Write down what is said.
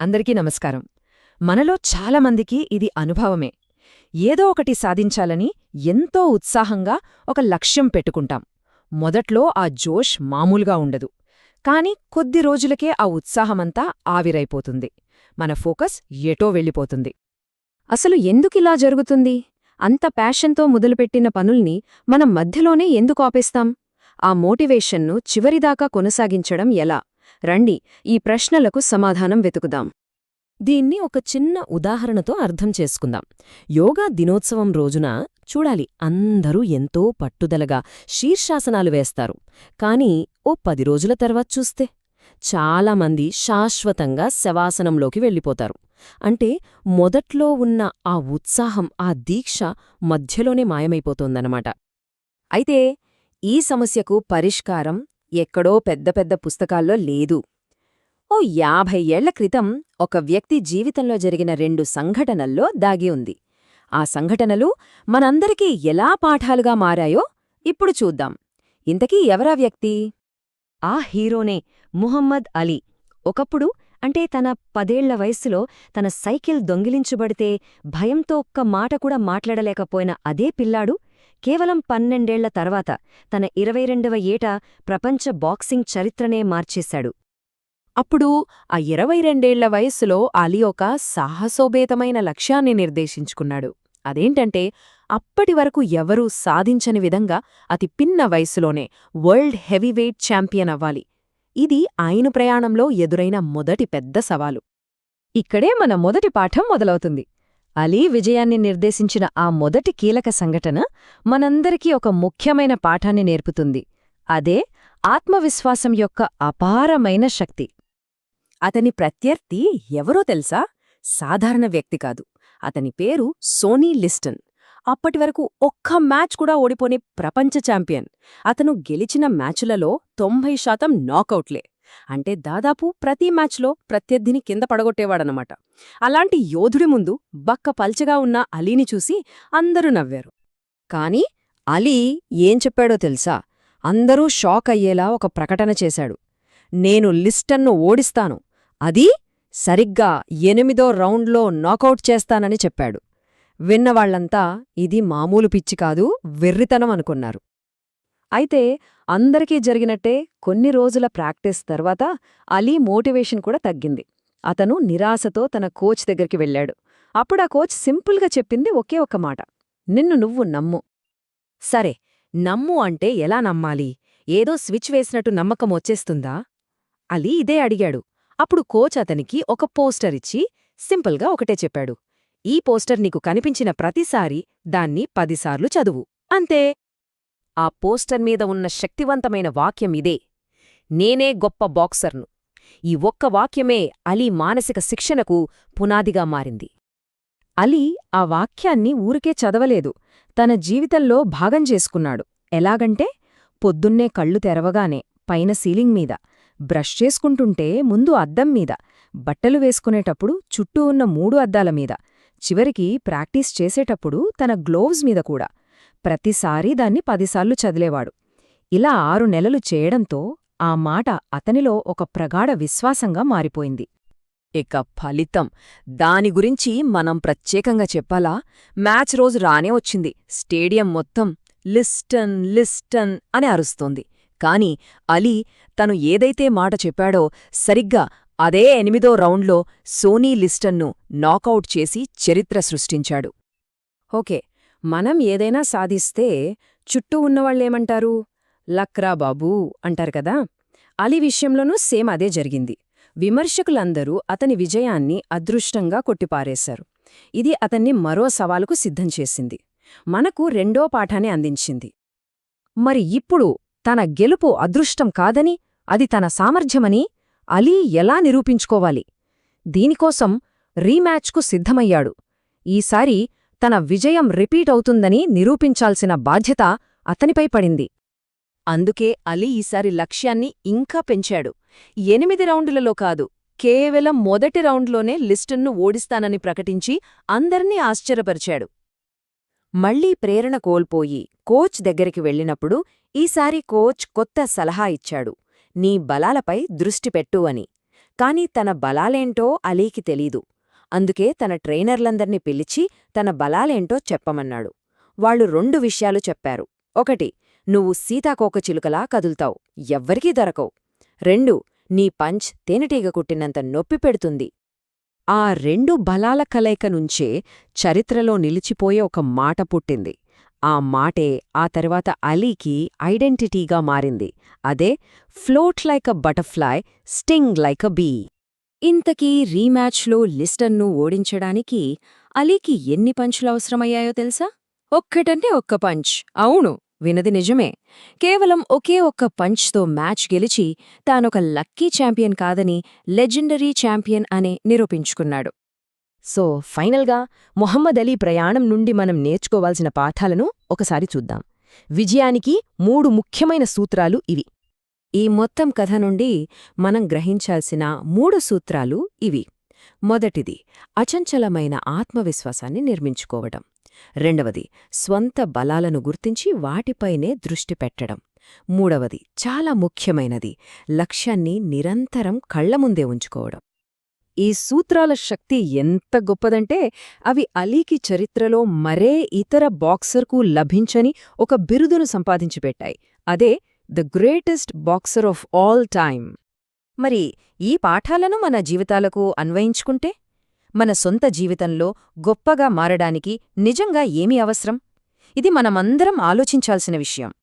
అందరికీ నమస్కారం. మనలో చాలామందికి ఇది అనుభవమే. ఏదో ఒకటి సాధించాలని ఎంతో ఉత్సాహంగా ఒక లక్ష్యం పెట్టుకుంటాం. మొదట్లో ఆ జోష్ మామూలుగా ఉండదు. కాని కొద్ది రోజులకే ఆ ఉత్సాహమంతా ఆవిరైపోతుంది. మన ఫోకస్ ఎటో వెళ్ళిపోతుంది. అసలు ఎందుకిలా జరుగుతుంది? అంత ప్యాషన్తో మొదలుపెట్టిన పనుల్ని మనం మధ్యలోనే ఎందుకు ఆపేస్తాం? ఆ మోటివేషన్ను చివరిదాకా కొనసాగించడం ఎలా? రండి ఈ ప్రశ్నలకు సమాధానం వెతుకుదాం. దీన్ని ఒక చిన్న ఉదాహరణతో అర్థం చేసుకుందాం. యోగా దినోత్సవం రోజున చూడాలి అందరూ ఎంతో పట్టుదలగా శీర్షాసనాలు వేస్తారు. కాని ఓ పది రోజుల తర్వాత చూస్తే చాలామంది శాశ్వతంగా శవాసనంలోకి వెళ్ళిపోతారు. అంటే మొదట్లో ఉన్న ఆ ఉత్సాహం ఆ దీక్ష మధ్యలోనే మాయమైపోతోందనమాట అయితే ఈ సమస్యకు పరిష్కారం ఎక్కడో పెద్ద పెద్ద పుస్తకాల్లో లేదు. ఓ యాభై ఏళ్ళ క్రితం ఒక వ్యక్తి జీవితంలో జరిగిన రెండు సంఘటనల్లో దాగి ఉంది. ఆ సంఘటనలు మనందరికీ ఎలా పాఠాలుగా మారాయో ఇప్పుడు చూద్దాం. ఇంతకీ ఎవరా వ్యక్తి? ఆ హీరోనే ముహమ్మద్ అలీ. ఒకప్పుడు అంటే తన పదేళ్ళ వయస్సులో తన సైకిల్ దొంగిలించబడితే భయంతో ఒక్క మాట కూడా మాట్లాడలేకపోయిన అదే పిల్లాడు కేవలం పన్నెండేళ్ళ తర్వాత తన ఇరవై రెండవ ఏట ప్రపంచ బాక్సింగ్ చరిత్రనే మార్చేశాడు. అప్పుడు ఆ ఇరవై రెండేళ్ళ వయస్సులో అలీ ఒక సాహసోభేతమైన లక్ష్యాన్ని నిర్దేశించుకున్నాడు. అదేంటంటే అప్పటివరకు ఎవరూ సాధించని విధంగా అతి పిన్న వయస్సులోనే వరల్డ్ హెవీవెయిట్ ఛాంపియన్ అవ్వాలి. ఇది ఆయన ప్రయాణంలో ఎదురైన మొదటి పెద్ద సవాలు. ఇక్కడే మన మొదటి పాఠం మొదలవుతుంది. అలీ విజయాన్ని నిర్దేశించిన ఆ మొదటి కీలక సంఘటన మనందరికీ ఒక ముఖ్యమైన పాఠాన్ని నేర్పుతుంది. అదే ఆత్మవిశ్వాసం యొక్క అపారమైన శక్తి. అతని ప్రత్యర్థి ఎవరో తెలుసా? సాధారణ వ్యక్తి కాదు. అతని పేరు సోనీ లిస్టన్. అప్పటివరకు ఒక్క మ్యాచ్ కూడా ఓడిపోని ప్రపంచ ఛాంపియన్. అతను గెలిచిన మ్యాచులలో తొంభై శాతం నాకౌట్లే. అంటే దాదాపు ప్రతి మ్యాచ్లో ప్రత్యర్థిని కింద పడగొట్టేవాడనమాట అలాంటి యోధుడి ముందు బక్క పల్చగా ఉన్న అలీని చూసి అందరూ నవ్వారు. కాని అలీ ఏం చెప్పాడో తెలుసా? అందరూ షాక్ అయ్యేలా ఒక ప్రకటన చేశాడు. నేను లిస్టన్ను ఓడిస్తాను. అది సరిగ్గా ఎనిమిదో రౌండ్లో నాకౌట్ చేస్తానని చెప్పాడు. విన్నవాళ్ళంతా ఇది మామూలు పిచ్చి కాదు వెర్రితనం అనుకున్నారు. అయితే అందరికీ జరిగినట్టే కొన్ని రోజుల ప్రాక్టీస్ తర్వాత అలీ మోటివేషన్ కూడా తగ్గింది. అతను నిరాశతో తన కోచ్ దగ్గరికి వెళ్ళాడు. అప్పుడా కోచ్ సింపుల్గా చెప్పింది ఒకే ఒక్క మాట. నిన్ను నువ్వు నమ్ము. సరే నమ్ము అంటే ఎలా నమ్మాలి? ఏదో స్విచ్ వేసినట్టు నమ్మకం వచ్చేస్తుందా? అలీ ఇదే అడిగాడు. అప్పుడు కోచ్ అతనికి ఒక పోస్టర్ ఇచ్చి సింపుల్గా ఒకటే చెప్పాడు. ఈ పోస్టర్ నీకు కనిపించిన ప్రతిసారి దాన్ని పదిసార్లు చదువు. అంతే. ఆ పోస్టర్ మీద ఉన్న శక్తివంతమైన వాక్యం ఇదే. నేనే గొప్ప బాక్సర్ను. ఈ ఒక్క వాక్యమే అలీ మానసిక శిక్షణకు పునాదిగా మారింది. అలీ ఆ వాక్యాన్ని ఊరికే చదవలేదు. తన జీవితంలో భాగం చేసుకున్నాడు. ఎలాగంటే పొద్దున్నే కళ్ళు తెరవగానే పైన సీలింగ్ మీద బ్రష్ చేసుకుంటుంటే ముందు అద్దం మీద బట్టలు వేసుకునేటప్పుడు చుట్టూ ఉన్న మూడు అద్దాల మీద చివరికి ప్రాక్టీస్ చేసేటప్పుడు తన గ్లోవ్స్ మీద కూడా. ప్రతిసారీ దాన్ని పదిసార్లు చదిలేవాడు. ఇలా ఆరు నెలలు చేయడంతో ఆ మాట అతనిలో ఒక ప్రగాఢ విశ్వాసంగా మారిపోయింది. ఇక ఫలితం. దాని గురించి మనం ప్రత్యేకంగా చెప్పాలా? మ్యాచ్ రోజు రానే వచ్చింది. స్టేడియం మొత్తం లిస్టన్ లిస్టన్ అని అరుస్తోంది. కాని అలీ తను ఏదైతే మాట చెప్పాడో సరిగ్గా అదే ఎనిమిదో రౌండ్లో సోనీ లిస్టన్ను నాకౌట్ చేసి చరిత్ర సృష్టించాడు. ఓకే మనం ఏదైనా సాధిస్తే చుట్టూ ఉన్నవాళ్ళేమంటారు? లక్రా బాబూ అంటారు కదా? అలీ విషయంలోనూ సేమ్ అదే జరిగింది. విమర్శకులందరూ అతని విజయాన్ని అదృష్టంగా కొట్టిపారేశారు. ఇది అతన్ని మరో సవాలుకు సిద్ధం చేసింది. మనకు రెండో పాఠాన్ని అందించింది. మరి ఇప్పుడు తన గెలుపు అదృష్టం కాదని అది తన సామర్థ్యమని అలీ ఎలా నిరూపించుకోవాలి? దీనికోసం రీమ్యాచ్కు సిద్ధమయ్యాడు. ఈసారి తన విజయం రిపీట్ అవుతుందని నిరూపించాల్సిన బాధ్యత అతనిపై పడింది. అందుకే అలీ ఈసారి లక్ష్యాన్ని ఇంకా పెంచాడు. ఎనిమిది రౌండులలో కాదు కేవలం మొదటి రౌండ్లోనే లిస్టన్ను ఓడిస్తానని ప్రకటించి అందర్నీ ఆశ్చర్యపరిచాడు. మళ్ళీ ప్రేరణ కోల్పోయి కోచ్ దగ్గరికి వెళ్ళినప్పుడు ఈసారి కోచ్ కొత్త సలహా ఇచ్చాడు నీ బలాలపై దృష్టి పెట్టు అని. కాని తన బలాలేంటో అలీకి తెలీదు. అందుకే తన ట్రైనర్లందర్నీ పిలిచి తన బలాలేంటో చెప్పమన్నాడు. వాళ్ళు రెండు విషయాలు చెప్పారు. ఒకటి నువ్వు సీతాకోకచిలుకలా కదులుతావు. ఎవ్వరికీ దొరకవు. రెండు నీ పంచ్ తేనెటీగ కుట్టినంత నొప్పి పెడుతుంది. ఆ రెండు బలాల కలయిక నుంచే చరిత్రలో నిలిచిపోయే ఒక మాట పుట్టింది. ఆ మాటే ఆ తర్వాత అలీకి ఐడెంటిటీగా మారింది. అదే float like a butterfly sting like a bee. ఇంతకీ రీమ్యాచ్లో లిస్టన్ను ఓడించడానికి అలీకి ఎన్ని పంచులు అవసరమయ్యాయో తెలుసా? ఒక్కటంటే ఒక్క పంచ్. అవును వినది నిజమే. కేవలం ఒకే ఒక్క పంచ్తో మ్యాచ్ గెలిచి తానొక లక్కీ ఛాంపియన్ కాదని లెజెండరీ ఛాంపియన్ అని నిరూపించుకున్నాడు. సో ఫైనల్గా మొహమ్మద్ అలీ ప్రయాణం నుండి మనం నేర్చుకోవాల్సిన పాఠాలను ఒకసారి చూద్దాం. విజయానికి మూడు ముఖ్యమైన సూత్రాలు ఇవి. ఈ మొత్తం కథ నుండి మనం గ్రహించాల్సిన మూడు సూత్రాలు ఇవి. మొదటిది అచంచలమైన ఆత్మవిశ్వాసాన్ని నిర్మించుకోవడం. రెండవది స్వంత బలాలను గుర్తించి వాటిపైనే దృష్టి పెట్టడం. మూడవది చాలా ముఖ్యమైనది లక్ష్యాన్ని నిరంతరం కళ్ళ ముందే ఉంచుకోవడం. ఈ సూత్రాల శక్తి ఎంత గొప్పదంటే అవి అలీకి చరిత్రలో మరే ఇతర బాక్సర్కు లభించని ఒక బిరుదును సంపాదించిపెట్టాయి. అదే the greatest boxer of all time. మరి ఈ పాఠాలను మన జీవితాలకు అన్వయించుకుంటే? మన సొంత జీవితంలో గొప్పగా మారడానికి నిజంగా ఏమి అవసరం? ఇది మనమందరం ఆలోచించాల్సిన విషయం.